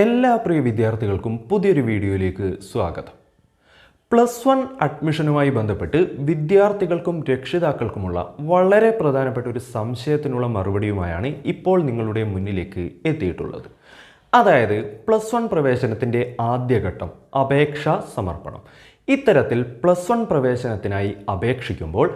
എല്ലാ പ്രിയ വിദ്യാർത്ഥികൾക്കും പുതിയൊരു വീഡിയോയിലേക്ക് സ്വാഗതം. പ്ലസ് വൺ അഡ്മിഷനുമായി ബന്ധപ്പെട്ട് വിദ്യാർത്ഥികൾക്കും രക്ഷിതാക്കൾക്കുമുള്ള വളരെ പ്രധാനപ്പെട്ട ഒരു സംശയത്തിനുള്ള മറുപടിയുമായാണ് ഇപ്പോൾ നിങ്ങളുടെ മുന്നിലേക്ക് എത്തിയിട്ടുള്ളത്. അതായത് പ്ലസ് വൺ പ്രവേശനത്തിന്റെ ആദ്യഘട്ടം അപേക്ഷാ സമർപ്പണം. ഇത്തരത്തിൽ പ്ലസ് വൺ പ്രവേശനത്തിനായി അപേക്ഷിക്കുമ്പോൾ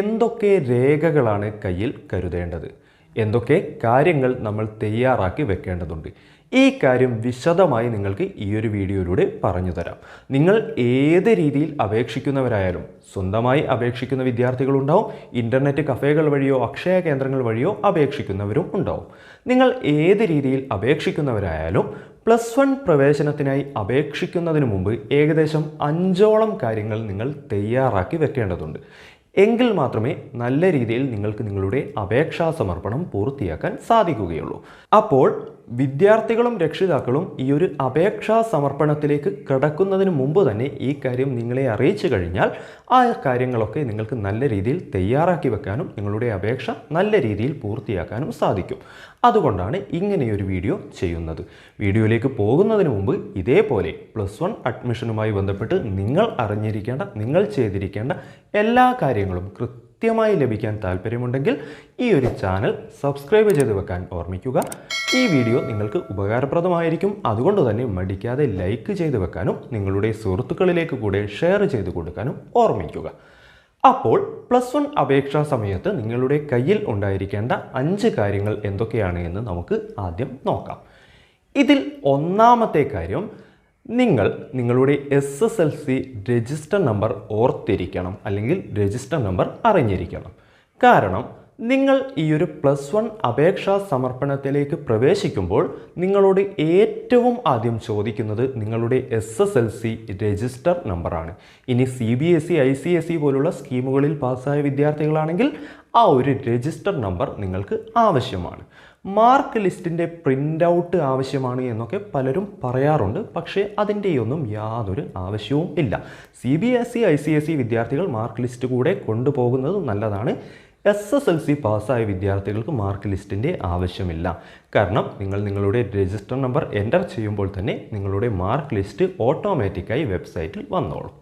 എന്തൊക്കെ രേഖകളാണ് കയ്യിൽ കരുതേണ്ടത്? എന്തൊക്കെ കാര്യങ്ങൾ നമ്മൾ തയ്യാറാക്കി വെക്കേണ്ടതുണ്ട്. ഈ കാര്യം വിശദമായി നിങ്ങൾക്ക് ഈ ഒരു വീഡിയോയിലൂടെ പറഞ്ഞു തരാം. നിങ്ങൾ ഏത് രീതിയിൽ അപേക്ഷിക്കുന്നവരായാലും സ്വന്തമായി അപേക്ഷിക്കുന്ന വിദ്യാർത്ഥികളുണ്ടാവും ഇന്റർനെറ്റ് കഫേകൾ വഴിയോ അക്ഷയ കേന്ദ്രങ്ങൾ വഴിയോ അപേക്ഷിക്കുന്നവരും ഉണ്ടാവും. നിങ്ങൾ ഏത് രീതിയിൽ അപേക്ഷിക്കുന്നവരായാലും പ്ലസ് വൺ പ്രവേശനത്തിനായി അപേക്ഷിക്കുന്നതിന് മുമ്പ് ഏകദേശം അഞ്ചോളം കാര്യങ്ങൾ നിങ്ങൾ തയ്യാറാക്കി വെക്കേണ്ടതുണ്ട്. എങ്കിൽ മാത്രമേ നല്ല രീതിയിൽ നിങ്ങൾക്ക് നിങ്ങളുടെ അപേക്ഷാ സമർപ്പണം പൂർത്തിയാക്കാൻ സാധിക്കുകയുള്ളൂ. അപ്പോൾ വിദ്യാർത്ഥികളും രക്ഷിതാക്കളും ഈ ഒരു അപേക്ഷാ സമർപ്പണത്തിലേക്ക് കടക്കുന്നതിന് മുമ്പ് തന്നെ ഈ കാര്യം നിങ്ങളെ അറിയിച്ചു കഴിഞ്ഞാൽ ആ കാര്യങ്ങളൊക്കെ നിങ്ങൾക്ക് നല്ല രീതിയിൽ തയ്യാറാക്കി വെക്കാനും നിങ്ങളുടെ അപേക്ഷ നല്ല രീതിയിൽ പൂർത്തിയാക്കാനും സാധിക്കും. അതുകൊണ്ടാണ് ഇങ്ങനെയൊരു വീഡിയോ ചെയ്യുന്നത്. വീഡിയോയിലേക്ക് പോകുന്നതിന് മുമ്പ് ഇതേപോലെ പ്ലസ് വൺ അഡ്മിഷനുമായി ബന്ധപ്പെട്ട് നിങ്ങൾ അറിഞ്ഞിരിക്കേണ്ട നിങ്ങൾ ചെയ്തിരിക്കേണ്ട എല്ലാ കാര്യങ്ങളും കൃത്യമായി ലഭിക്കാൻ താല്പര്യമുണ്ടെങ്കിൽ ഈ ഒരു ചാനൽ സബ്സ്ക്രൈബ് ചെയ്ത് വെക്കാൻ ഓർമ്മിക്കുക. ഈ വീഡിയോ നിങ്ങൾക്ക് ഉപകാരപ്രദമായിരിക്കും. അതുകൊണ്ട് തന്നെ മടിക്കാതെ ലൈക്ക് ചെയ്ത് വെക്കാനും നിങ്ങളുടെ സുഹൃത്തുക്കളിലേക്ക് കൂടെ ഷെയർ ചെയ്ത് കൊടുക്കാനും ഓർമ്മിക്കുക. അപ്പോൾ പ്ലസ് വൺ അപേക്ഷാ സമയത്ത് നിങ്ങളുടെ കയ്യിൽ ഉണ്ടായിരിക്കേണ്ട അഞ്ച് കാര്യങ്ങൾ എന്തൊക്കെയാണ് എന്ന് നമുക്ക് ആദ്യം നോക്കാം. ഇതിൽ ഒന്നാമത്തെ കാര്യം നിങ്ങൾ നിങ്ങളുടെ S S L C register number ഓർത്തിരിക്കണം അല്ലെങ്കിൽ രജിസ്റ്റർ നമ്പർ അറിഞ്ഞിരിക്കണം. കാരണം നിങ്ങൾ ഈ ഒരു പ്ലസ് വൺ അപേക്ഷാ സമർപ്പണത്തിലേക്ക് പ്രവേശിക്കുമ്പോൾ നിങ്ങളോട് ഏറ്റവും ആദ്യം ചോദിക്കുന്നത് നിങ്ങളുടെ S S L C register നമ്പറാണ് ഇനി C B S E I C S E പോലുള്ള സ്കീമുകളിൽ പാസ്സായ വിദ്യാർത്ഥികളാണെങ്കിൽ ആ ഒരു രജിസ്റ്റർ നമ്പർ നിങ്ങൾക്ക് ആവശ്യമാണ്. മാർക്ക് ലിസ്റ്റിന്റെ പ്രിന്റ് ഔട്ട് ആവശ്യമാണ് എന്നൊക്കെ പലരും പറയാറുണ്ട്. പക്ഷേ അതിന്റെയൊന്നും യാതൊരു ആവശ്യവും ഇല്ല. C B S E I C S E വിദ്യാർത്ഥികൾ മാർക്ക് ലിസ്റ്റ് കൂടെ കൊണ്ടുപോകുന്നത് നല്ലതാണ്. എസ് എസ് എൽ സി പാസ്സായ വിദ്യാർത്ഥികൾക്ക് മാർക്ക് ലിസ്റ്റിന്റെ ആവശ്യമില്ല. കാരണം നിങ്ങൾ നിങ്ങളുടെ രജിസ്റ്റർ നമ്പർ എന്റർ ചെയ്യുമ്പോൾ തന്നെ നിങ്ങളുടെ മാർക്ക് ലിസ്റ്റ് ഓട്ടോമാറ്റിക്കായി വെബ്സൈറ്റിൽ വന്നോളും.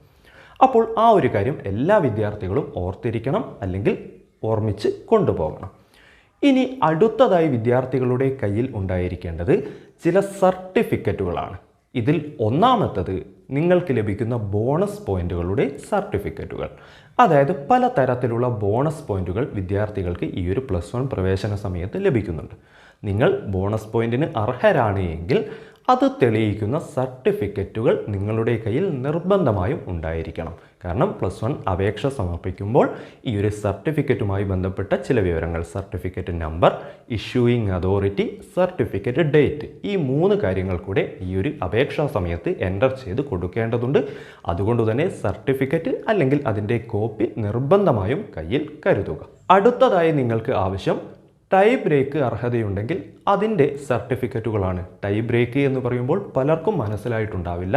അപ്പോൾ ആ ഒരു കാര്യം എല്ലാ വിദ്യാർത്ഥികളും ഓർത്തിരിക്കണം അല്ലെങ്കിൽ ഓർമ്മിച്ച് കൊണ്ടുപോകണം. ഇനി അടുത്തതായി വിദ്യാർത്ഥികളുടെ കയ്യിൽ ഉണ്ടായിരിക്കേണ്ടത് ചില സർട്ടിഫിക്കറ്റുകളാണ്. ഇതിൽ ഒന്നാമത്തത് നിങ്ങൾക്ക് ലഭിക്കുന്ന ബോണസ് പോയിന്റുകളുടെ സർട്ടിഫിക്കറ്റുകൾ. അതായത് പല തരത്തിലുള്ള ബോണസ് പോയിന്റുകൾ വിദ്യാർത്ഥികൾക്ക് ഈ ഒരു പ്ലസ് വൺ പ്രവേശന സമയത്ത് ലഭിക്കുന്നുണ്ട്. നിങ്ങൾ ബോണസ് പോയിന്റിന് അർഹരാണ് എങ്കിൽ അത് തെളിയിക്കുന്ന സർട്ടിഫിക്കറ്റുകൾ നിങ്ങളുടെ കയ്യിൽ നിർബന്ധമായും ഉണ്ടായിരിക്കണം. കാരണം പ്ലസ് വൺ അപേക്ഷ സമർപ്പിക്കുമ്പോൾ ഈ ഒരു സർട്ടിഫിക്കറ്റുമായി ബന്ധപ്പെട്ട ചില വിവരങ്ങൾ certificate number issuing authority certificate date ഈ മൂന്ന് കാര്യങ്ങൾ കൂടെ ഈ ഒരു അപേക്ഷാ സമയത്ത് എന്റർ ചെയ്ത് കൊടുക്കേണ്ടതുണ്ട്. അതുകൊണ്ട് തന്നെ സർട്ടിഫിക്കറ്റ് അല്ലെങ്കിൽ അതിന്റെ കോപ്പി നിർബന്ധമായും കയ്യിൽ കരുതുക. അടുത്തതായി നിങ്ങൾക്ക് ആവശ്യം ടൈ ബ്രേക്ക് അർഹതയുണ്ടെങ്കിൽ അതിന്റെ സർട്ടിഫിക്കറ്റുകളാണ്. ടൈ ബ്രേക്ക് എന്ന് പറയുമ്പോൾ പലർക്കും മനസ്സിലായിട്ടുണ്ടാവില്ല.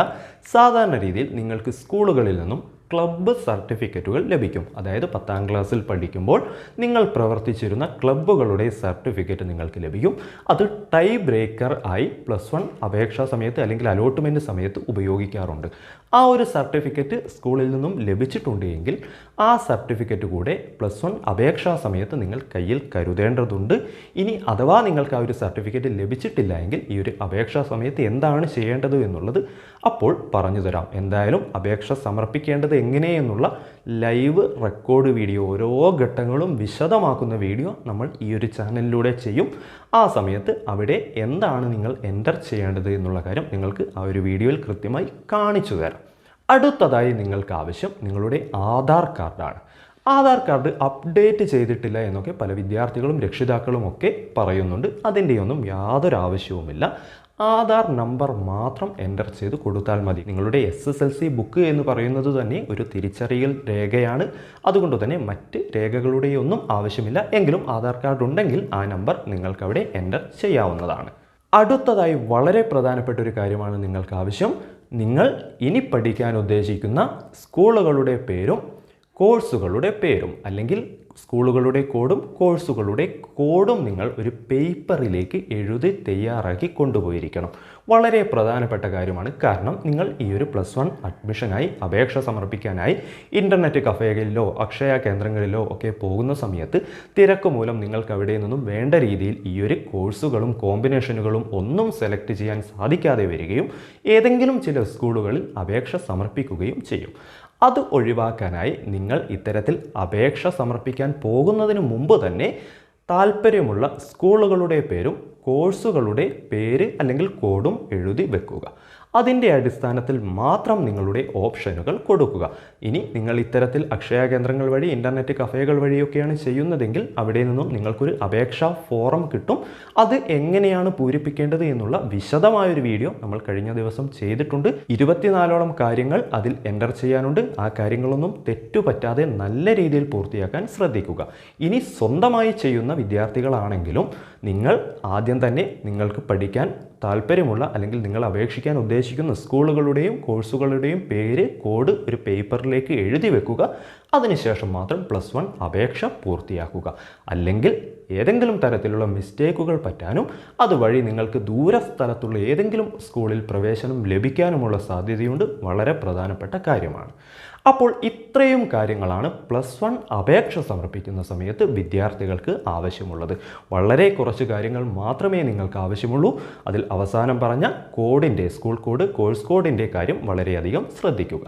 സാധാരണ രീതിയിൽ നിങ്ങൾക്ക് സ്കൂളുകളിൽ നിന്നും ക്ലബ്ബ് സർട്ടിഫിക്കറ്റുകൾ ലഭിക്കും. അതായത് പത്താം ക്ലാസ്സിൽ പഠിക്കുമ്പോൾ നിങ്ങൾ പ്രവർത്തിച്ചിരുന്ന ക്ലബ്ബുകളുടെ സർട്ടിഫിക്കറ്റ് നിങ്ങൾക്ക് ലഭിക്കും. അത് ടൈ ബ്രേക്കർ ആയി പ്ലസ് വൺ അപേക്ഷാ സമയത്ത് അല്ലെങ്കിൽ അലോട്ട്മെന്റ് സമയത്ത് ഉപയോഗിക്കാറുണ്ട്. ആ ഒരു സർട്ടിഫിക്കറ്റ് സ്കൂളിൽ നിന്നും ലഭിച്ചിട്ടുണ്ടെങ്കിൽ ആ സർട്ടിഫിക്കറ്റ് കൂടെ പ്ലസ് വൺ അപേക്ഷാ സമയത്ത് നിങ്ങൾ കയ്യിൽ കരുതേണ്ടതുണ്ട്. ഇനി അഥവാ നിങ്ങൾക്ക് ആ ഒരു സർട്ടിഫിക്കറ്റ് ലഭിച്ചിട്ടില്ല എങ്കിൽ ഈ ഒരു അപേക്ഷാ സമയത്ത് എന്താണ് ചെയ്യേണ്ടത് എന്നുള്ളത് അപ്പോൾ പറഞ്ഞു തരാം. എന്തായാലും അപേക്ഷ സമർപ്പിക്കേണ്ടത് എങ്ങനെയെന്നുള്ള ലൈവ് റെക്കോർഡ് വീഡിയോ ഓരോ ഘട്ടങ്ങളും വിശദമാക്കുന്ന വീഡിയോ നമ്മൾ ഈ ഒരു ചാനലിലൂടെ ചെയ്യും. ആ സമയത്ത് അവിടെ എന്താണ് നിങ്ങൾ എന്റർ ചെയ്യേണ്ടത് എന്നുള്ള കാര്യം നിങ്ങൾക്ക് ആ ഒരു വീഡിയോയിൽ കൃത്യമായി കാണിച്ചു തരാം. അടുത്തതായി നിങ്ങൾക്ക് ആവശ്യം നിങ്ങളുടെ ആധാർ കാർഡാണ്. ആധാർ കാർഡ് അപ്ഡേറ്റ് ചെയ്തിട്ടില്ല എന്നൊക്കെ പല വിദ്യാർത്ഥികളും രക്ഷിതാക്കളും ഒക്കെ പറയുന്നുണ്ട്. അതിന്റെയൊന്നും യാതൊരു ആവശ്യവുമില്ല ആധാർ നമ്പർ മാത്രം എന്റർ ചെയ്ത് കൊടുത്താൽ മതി. നിങ്ങളുടെ S S L C book എന്ന് പറയുന്നത് തന്നെ ഒരു തിരിച്ചറിയൽ രേഖയാണ്. അതുകൊണ്ട് തന്നെ മറ്റ് രേഖകളുടെയൊന്നും ആവശ്യമില്ല. എങ്കിലും ആധാർ കാർഡ് ഉണ്ടെങ്കിൽ ആ നമ്പർ നിങ്ങൾക്ക് അവിടെ എന്റർ ചെയ്യാവുന്നതാണ്. അടുത്തതായി വളരെ പ്രധാനപ്പെട്ട ഒരു കാര്യമാണ് നിങ്ങൾക്ക് ആവശ്യം നിങ്ങൾ ഇനി പഠിക്കാൻ ഉദ്ദേശിക്കുന്ന സ്കൂളുകളുടെ പേരും കോഴ്സുകളുടെ പേരും അല്ലെങ്കിൽ സ്കൂളുകളുടെ കോഡും കോഴ്സുകളുടെ കോഡും നിങ്ങൾ ഒരു പേപ്പറിലേക്ക് എഴുതി തയ്യാറാക്കി കൊണ്ടുപോയിരിക്കണം. വളരെ പ്രധാനപ്പെട്ട കാര്യമാണ്. കാരണം നിങ്ങൾ ഈ ഒരു പ്ലസ് വൺ അഡ്മിഷനായി അപേക്ഷ സമർപ്പിക്കാനായി ഇന്റർനെറ്റ് കഫേകളിലോ അക്ഷയ കേന്ദ്രങ്ങളിലോ ഒക്കെ പോകുന്ന സമയത്ത് തിരക്ക് മൂലം നിങ്ങൾക്ക് അവിടെ നിന്നും വേണ്ട രീതിയിൽ ഈ ഒരു കോഴ്സുകളും കോമ്പിനേഷനുകളും ഒന്നും സെലക്ട് ചെയ്യാൻ സാധിക്കാതെ വരികയും ഏതെങ്കിലും ചില സ്കൂളുകളിൽ അപേക്ഷ സമർപ്പിക്കുകയും ചെയ്യും. അത് ഒഴിവാക്കാനായി നിങ്ങൾ ഇത്തരത്തിൽ അപേക്ഷ സമർപ്പിക്കാൻ പോകുന്നതിന് മുമ്പ് തന്നെ താല്പര്യമുള്ള സ്കൂളുകളുടെ പേരും കോഴ്സുകളുടെ പേര് അല്ലെങ്കിൽ കോഡും എഴുതി വെക്കുക. അതിന്റെ അടിസ്ഥാനത്തിൽ മാത്രം നിങ്ങളുടെ ഓപ്ഷനുകൾ കൊടുക്കുക. ഇനി നിങ്ങൾ ഇത്തരത്തിൽ അക്ഷയ കേന്ദ്രങ്ങൾ വഴി ഇന്റർനെറ്റ് കഫേകൾ വഴിയൊക്കെയാണ് ചെയ്യുന്നതെങ്കിൽ അവിടെ നിന്നും നിങ്ങൾക്കൊരു അപേക്ഷാ ഫോറം കിട്ടും. അത് എങ്ങനെയാണ് പൂരിപ്പിക്കേണ്ടത് എന്നുള്ള വിശദമായൊരു വീഡിയോ നമ്മൾ കഴിഞ്ഞ ദിവസം ചെയ്തിട്ടുണ്ട്. ഇരുപത്തിനാലോളം കാര്യങ്ങൾ അതിൽ എന്റർ ചെയ്യാനുണ്ട്. ആ കാര്യങ്ങളൊന്നും തെറ്റുപറ്റാതെ നല്ല രീതിയിൽ പൂർത്തിയാക്കാൻ ശ്രദ്ധിക്കുക. ഇനി സ്വന്തമായി ചെയ്യുന്ന വിദ്യാർത്ഥികളാണെങ്കിലും നിങ്ങൾ ആദ്യം തന്നെ നിങ്ങൾക്ക് പഠിക്കാൻ താല്പര്യമുള്ള അല്ലെങ്കിൽ നിങ്ങൾ അപേക്ഷിക്കാൻ ഉദ്ദേശിക്കുന്ന സ്കൂളുകളുടെയും കോഴ്സുകളുടെയും പേര് കോഡ് ഒരു പേപ്പറിലേക്ക് എഴുതി വെക്കുക. അതിനുശേഷം മാത്രം പ്ലസ് വൺ അപേക്ഷ പൂർത്തിയാക്കുക. അല്ലെങ്കിൽ ഏതെങ്കിലും തരത്തിലുള്ള മിസ്റ്റേക്കുകൾ പറ്റാനും അതുവഴി നിങ്ങൾക്ക് ദൂരസ്ഥലത്തുള്ള ഏതെങ്കിലും സ്കൂളിൽ പ്രവേശനം ലഭിക്കാനുമുള്ള സാധ്യതയുണ്ട് വളരെ പ്രധാനപ്പെട്ട കാര്യമാണ്. അപ്പോൾ ഇത്രയും കാര്യങ്ങളാണ് പ്ലസ് വൺ അപേക്ഷ സമർപ്പിക്കുന്ന സമയത്ത് വിദ്യാർത്ഥികൾക്ക് ആവശ്യമുള്ളത്. വളരെ കുറച്ച് കാര്യങ്ങൾ മാത്രമേ നിങ്ങൾക്ക് ആവശ്യമുള്ളൂ. അതിൽ അവസാനം പറഞ്ഞ കോഡിന്റെ സ്കൂൾ കോഡ് കോഴ്സ് കോഡിന്റെ കാര്യം വളരെയധികം ശ്രദ്ധിക്കുക.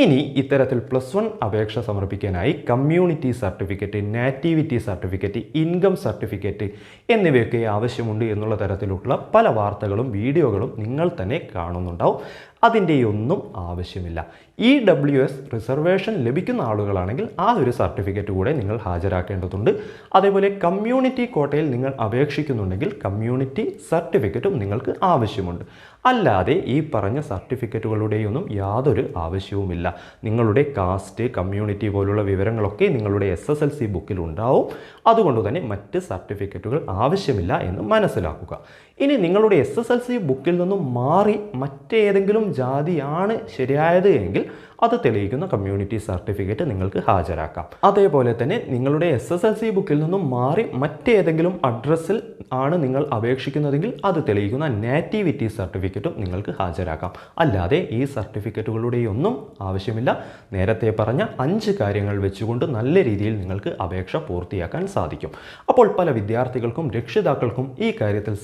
ഇനി ഇത്തരത്തിൽ പ്ലസ് വൺ അപേക്ഷ സമർപ്പിക്കാനായി community certificate nativity certificate income certificate എന്നിവയൊക്കെ ആവശ്യമുണ്ട് എന്നുള്ള തരത്തിലുള്ള പല വാർത്തകളും വീഡിയോകളും നിങ്ങൾ തന്നെ കാണുന്നുണ്ടാവും. അതിന്റെയൊന്നും ആവശ്യമില്ല. ഇ ഡബ്ല്യു എസ് റിസർവേഷൻ ലഭിക്കുന്ന ആളുകളാണെങ്കിൽ ആ ഒരു സർട്ടിഫിക്കറ്റ് കൂടെ നിങ്ങൾ ഹാജരാക്കേണ്ടതുണ്ട്. അതേപോലെ കമ്മ്യൂണിറ്റി കോട്ടയിൽ നിങ്ങൾ അപേക്ഷിക്കുന്നുണ്ടെങ്കിൽ കമ്മ്യൂണിറ്റി സർട്ടിഫിക്കറ്റും നിങ്ങൾക്ക് ആവശ്യമുണ്ട്. അല്ലാതെ ഈ പറഞ്ഞ സർട്ടിഫിക്കറ്റുകളുടെയൊന്നും യാതൊരു ആവശ്യവുമില്ല. നിങ്ങളുടെ കാസ്റ്റ് കമ്മ്യൂണിറ്റി പോലുള്ള വിവരങ്ങളൊക്കെ നിങ്ങളുടെ എസ് എസ് എൽ സി ബുക്കിൽ ഉണ്ടാവും. അതുകൊണ്ട് തന്നെ മറ്റ് സർട്ടിഫിക്കറ്റുകൾ ആവശ്യമില്ല എന്ന് മനസ്സിലാക്കുക. ഇനി നിങ്ങളുടെ എസ് എസ് എൽ സി ബുക്കിൽ നിന്നും മാറി മറ്റേതെങ്കിലും ജാതിയാണ് ശരിയായത് എങ്കിൽ അത് തെളിയിക്കുന്ന കമ്മ്യൂണിറ്റി സർട്ടിഫിക്കറ്റ് നിങ്ങൾക്ക് ഹാജരാക്കാം. അതേപോലെ തന്നെ നിങ്ങളുടെ എസ് എസ് എൽ സി ബുക്കിൽ നിന്നും മാറി മറ്റേതെങ്കിലും അഡ്രസ്സിൽ ആണ് നിങ്ങൾ അപേക്ഷിക്കുന്നതെങ്കിൽ അത് തെളിയിക്കുന്ന നാറ്റിവിറ്റി സർട്ടിഫിക്കറ്റും നിങ്ങൾക്ക് ഹാജരാക്കാം. അല്ലാതെ ഈ സർട്ടിഫിക്കറ്റുകളുടെയൊന്നും ആവശ്യമില്ല. നേരത്തെ പറഞ്ഞ അഞ്ച് കാര്യങ്ങൾ വെച്ചുകൊണ്ട് നല്ല രീതിയിൽ നിങ്ങൾക്ക് അപേക്ഷ പൂർത്തിയാക്കാൻ സാധിക്കും. അപ്പോൾ പല വിദ്യാർത്ഥികൾക്കും രക്ഷിതാക്കൾക്കും ഈ കാര്യത്തിൽ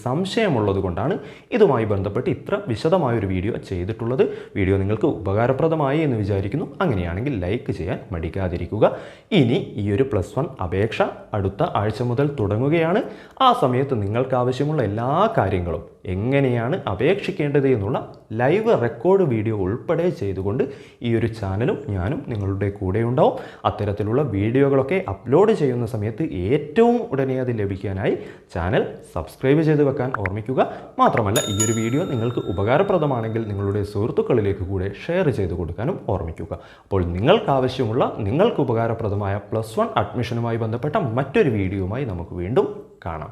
സംശയമുള്ളത് കൊണ്ടാണ് ഇതുമായി ബന്ധപ്പെട്ട് ഇത്ര വിശദമായൊരു വീഡിയോ ചെയ്തിട്ടുള്ളത്. വീഡിയോ നിങ്ങൾക്ക് ഉപകാരപ്രദമായി എന്ന് വിചാരിക്കുന്നു. അങ്ങനെയാണെങ്കിൽ ലൈക്ക് ചെയ്യാൻ മടിക്കാതിരിക്കുക. ഇനി ഈ ഒരു പ്ലസ് വൺ അപേക്ഷ അടുത്ത ആഴ്ച മുതൽ തുടങ്ങുകയാണ്. ആ സമയത്ത് നിങ്ങൾക്ക് ആവശ്യമുള്ള എല്ലാ കാര്യങ്ങളും എങ്ങനെയാണ് അപേക്ഷിക്കേണ്ടത് എന്നുള്ള ലൈവ് റെക്കോർഡ് വീഡിയോ ഉൾപ്പെടെ ചെയ്തുകൊണ്ട് ഈ ഒരു ചാനലും ഞാനും നിങ്ങളുടെ കൂടെ ഉണ്ടാവും. അത്തരത്തിലുള്ള വീഡിയോകളൊക്കെ അപ്ലോഡ് ചെയ്യുന്ന സമയത്ത് ഏറ്റവും ഉടനെ അത് ലഭിക്കാനായി ചാനൽ സബ്സ്ക്രൈബ് ചെയ്ത് വെക്കാൻ ഓർമ്മിക്കുക. മാത്രമല്ല ഈ ഒരു വീഡിയോ നിങ്ങൾക്ക് ഉപകാരപ്രദമാണെങ്കിൽ നിങ്ങളുടെ സുഹൃത്തുക്കളിലേക്ക് കൂടെ ഷെയർ ചെയ്ത് കൊടുക്കാനും ഓർമ്മിക്കുക. അപ്പോൾ നിങ്ങൾക്ക് ആവശ്യമുള്ള നിങ്ങൾക്ക് ഉപകാരപ്രദമായ പ്ലസ് വൺ അഡ്മിഷനുമായി ബന്ധപ്പെട്ട മറ്റൊരു വീഡിയോയുമായി നമുക്ക് വീണ്ടും കാണാം.